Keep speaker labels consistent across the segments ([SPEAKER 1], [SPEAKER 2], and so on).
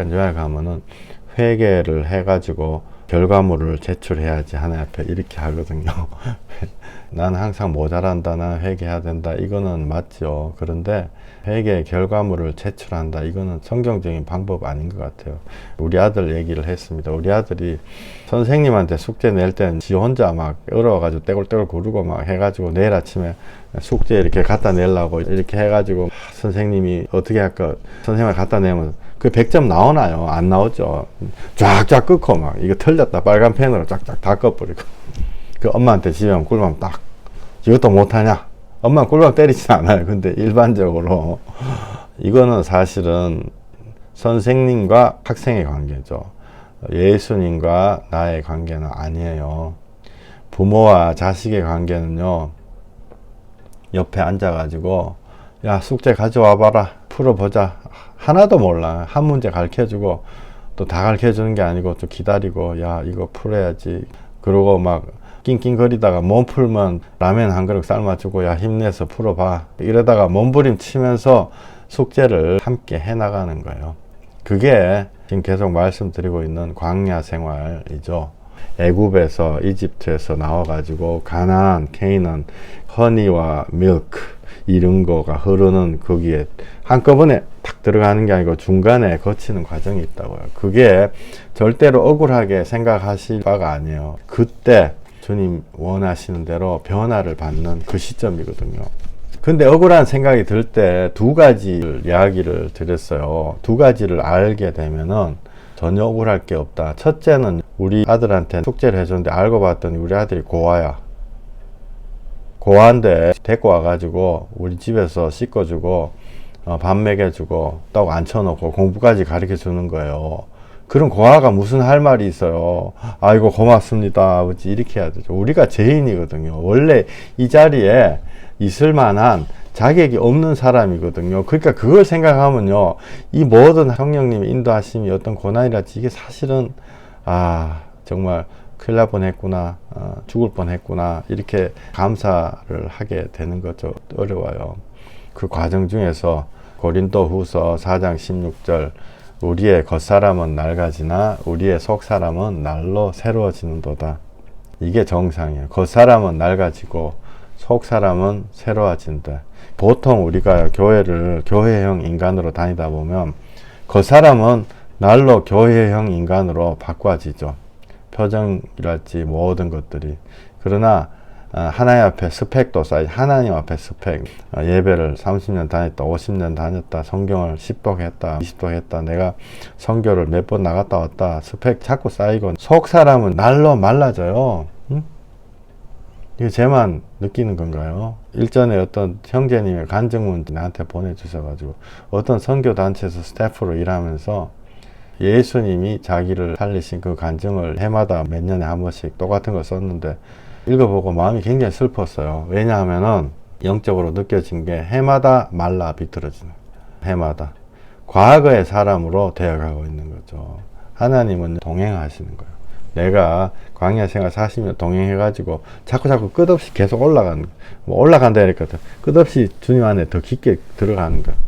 [SPEAKER 1] 약간 요약하면은 회계를 해가지고 결과물을 제출해야지 하나님 앞에 이렇게 하거든요. 나는 항상 모자란다, 나는 회개해야 된다. 이거는 맞죠. 그런데 회계 결과물을 제출한다. 이거는 성경적인 방법 아닌 것 같아요. 우리 아들 얘기를 했습니다. 우리 아들이 선생님한테 숙제 낼 때는 지 혼자 막 얼어가지고 떼굴떼굴 구르고 막 해가지고 내일 아침에 숙제 이렇게 갖다 내려고 이렇게 해가지고 선생님이 어떻게 할까 선생님을 갖다 내면 그 100점 나오나요? 안 나오죠. 쫙쫙 끊고 막 이거 틀렸다 빨간 펜으로 쫙쫙 다 꺼버리고 그 엄마한테 집에 오면 꿀밤 딱 이것도 못하냐? 엄마 꿀밤 때리진 않아요. 근데 일반적으로 이거는 사실은 선생님과 학생의 관계죠. 예수님과 나의 관계는 아니에요. 부모와 자식의 관계는요. 옆에 앉아가지고 야 숙제 가져와 봐라 풀어보자 하나도 몰라. 한 문제 가르쳐 주고 또 다 가르쳐 주는 게 아니고 또 기다리고 야 이거 풀어야지. 그러고 막 낑낑거리다가 몸 풀면 라면 한 그릇 삶아주고 야 힘내서 풀어봐. 이러다가 몸부림 치면서 숙제를 함께 해나가는 거예요. 그게 지금 계속 말씀드리고 있는 광야 생활이죠. 애굽에서 이집트에서 나와가지고 가나안, 케이난, 허니와 밀크 이런 거가 흐르는 거기에 한꺼번에 탁 들어가는 게 아니고 중간에 거치는 과정이 있다고요. 그게 절대로 억울하게 생각하실 바가 아니에요. 그때 주님 원하시는 대로 변화를 받는 그 시점이거든요. 근데 억울한 생각이 들 때 두 가지 이야기를 드렸어요. 두 가지를 알게 되면은 전혀 억울할 게 없다. 첫째는 우리 아들한테 숙제를 해줬는데 알고 봤더니 우리 아들이 고아야. 고아인데 데리고 와가지고 우리 집에서 씻어주고 어, 밥 먹여주고 떡 앉혀놓고 공부까지 가르쳐 주는 거예요. 그런 고아가 무슨 할 말이 있어요. 아이고 고맙습니다 아버지 이렇게 해야 되죠. 우리가 죄인이거든요. 원래 이 자리에 있을 만한 자격이 없는 사람이거든요. 그러니까 그걸 생각하면요. 이 모든 성령님의 인도하심이 어떤 고난이랄지 이게 사실은 아 정말 큰일 날 뻔했구나 어, 죽을 뻔했구나 이렇게 감사를 하게 되는 거죠. 어려워요. 그 과정 중에서 고린도 후서 4장 16절 우리의 겉사람은 낡아지나 우리의 속사람은 날로 새로워지는도다. 이게 정상이에요. 겉사람은 낡아지고 속사람은 새로워진다. 보통 우리가 교회를 교회형 인간으로 다니다 보면 겉사람은 날로 교회형 인간으로 바꿔지죠. 표정이랄지 모든 것들이. 그러나 아, 하나님 앞에 스펙도 쌓이 하나님 앞에 스펙 아, 예배를 30년 다녔다 50년 다녔다 성경을 10독 했다 20독 했다 내가 성교를 몇 번 나갔다 왔다 스펙 자꾸 쌓이고 속 사람은 날로 말라져요 응? 이거 제만 느끼는 건가요? 일전에 어떤 형제님의 간증문 나한테 보내주셔가지고 어떤 선교단체에서 스태프로 일하면서 예수님이 자기를 살리신 그 간증을 해마다 몇 년에 한 번씩 똑같은 걸 썼는데 읽어보고 마음이 굉장히 슬펐어요. 왜냐하면은 영적으로 느껴진 게 해마다 말라 비틀어지는 해마다 과거의 사람으로 되어가고 있는 거죠. 하나님은 동행하시는 거예요. 내가 광야 생활 40년 동행해가지고 자꾸 자꾸 끝없이 계속 올라가는 뭐 올라간다 이랬거든 끝없이 주님 안에 더 깊게 들어가는 거예요.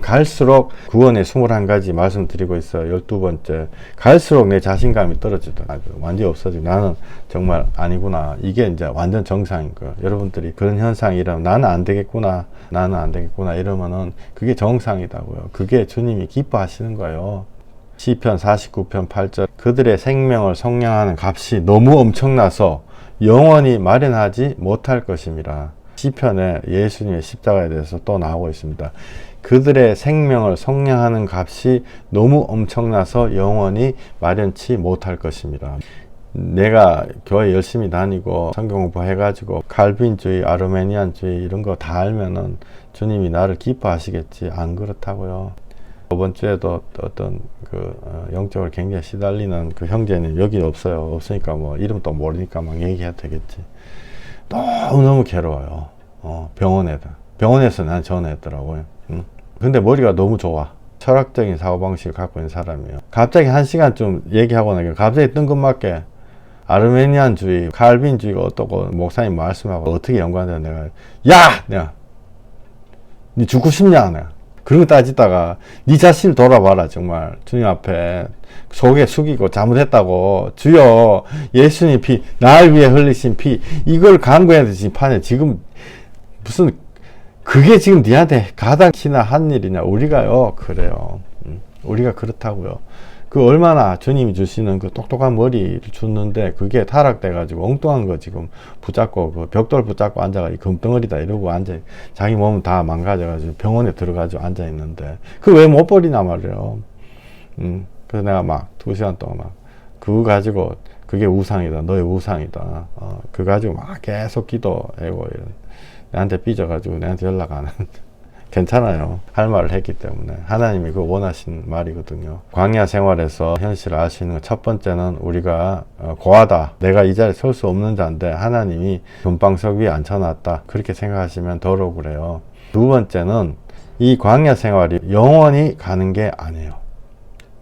[SPEAKER 1] 갈수록 구원의 21가지 말씀드리고 있어요. 12번째. 갈수록 내 자신감이 떨어지더라고요. 완전히 없어지고 나는 정말 아니구나. 이게 이제 완전 정상인 거예요. 여러분들이 그런 현상이 이러면 나는 안 되겠구나. 나는 안 되겠구나. 이러면은 그게 정상이다고요. 그게 주님이 기뻐하시는 거예요. 시편 49편 8절 그들의 생명을 성량하는 값이 너무 엄청나서 영원히 마련하지 못할 것임이라. 시편에 예수님의 십자가에 대해서 또 나오고 있습니다. 그들의 생명을 성량하는 값이 너무 엄청나서 영원히 마련치 못할 것입니다. 내가 교회 열심히 다니고 성경 공부해가지고 칼빈주의, 아르메니안주의 이런 거 다 알면은 주님이 나를 기뻐하시겠지. 안 그렇다고요. 저번 주에도 어떤 그 어, 영적으로 굉장히 시달리는 그 형제는 여기 없어요. 없으니까 뭐 이름도 모르니까 막 얘기해야 되겠지. 너무너무 괴로워요. 어, 병원에다. 병원에서 난 전화했더라고요. 응? 근데 머리가 너무 좋아. 철학적인 사고방식을 갖고 있는 사람이에요. 갑자기 한 시간 좀 얘기하고 나니까 갑자기 뜬금맞게 아르메니안주의, 칼빈주의가 어떻고 목사님 말씀하고 어떻게 연관되는 내가 야! 내가 니 죽고 싶냐? 내가 그런 거 따지다가 네 자신을 돌아봐라 정말 주님 앞에 속에 숙이고 잘못했다고 주여 예수님 피 나를 위해 흘리신 피 이걸 간구해야 되지 판에 지금 무슨 그게 지금 니한테 가당키나 한 일이냐. 우리가요 그래요. 음, 우리가 그렇다고요. 그 얼마나 주님이 주시는 그 똑똑한 머리를 줬는데 그게 타락돼 가지고 엉뚱한 거 지금 붙잡고 그 벽돌 붙잡고 앉아가 이 금덩어리다 이러고 앉아 자기 몸은 다 망가져 가지고 병원에 들어가지고 앉아 있는데 그 왜 못 버리나 말이에요. 음 그래서 내가 막 두 시간 동안 막 그거 가지고 그게 우상이다 너의 우상이다. 어, 그거 가지고 막 계속 기도하고 이런 내한테 삐져가지고 내한테 연락 안 하는데 괜찮아요. 할 말을 했기 때문에 하나님이 그 원하신 말이거든요. 광야 생활에서 현실을 있는 첫 번째는 우리가 어, 고하다. 내가 이 자리에 설 수 없는 자인데 하나님이 금방석 위에 앉혀놨다. 그렇게 생각하시면 더 억울해요. 두 번째는 이 광야 생활이 영원히 가는 게 아니에요.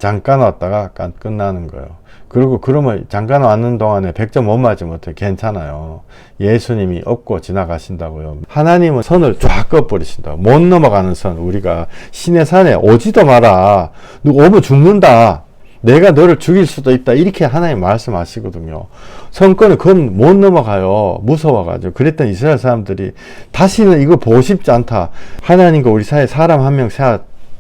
[SPEAKER 1] 잠깐 왔다가 깐- 끝나는 거예요. 그리고 그러면 잠깐 왔는 동안에 100점 못 맞으면 어떻게 괜찮아요. 예수님이 업고 지나가신다고요. 하나님은 선을 쫙 꺼버리신다. 못 넘어가는 선 우리가 신의 산에 오지도 마라. 누가 오면 죽는다. 내가 너를 죽일 수도 있다. 이렇게 하나님 말씀하시거든요. 성권을 그건 못 넘어가요. 무서워가지고. 그랬던 이스라엘 사람들이 다시는 이거 보고 싶지 않다. 하나님과 우리 사이에 사람 한 명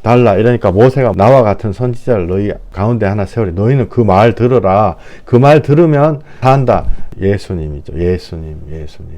[SPEAKER 1] 달라. 이러니까 모세가 나와 같은 선지자를 너희 가운데 하나 세우리. 너희는 그 말 들어라. 그 말 들으면 산다. 예수님이죠. 예수님 예수님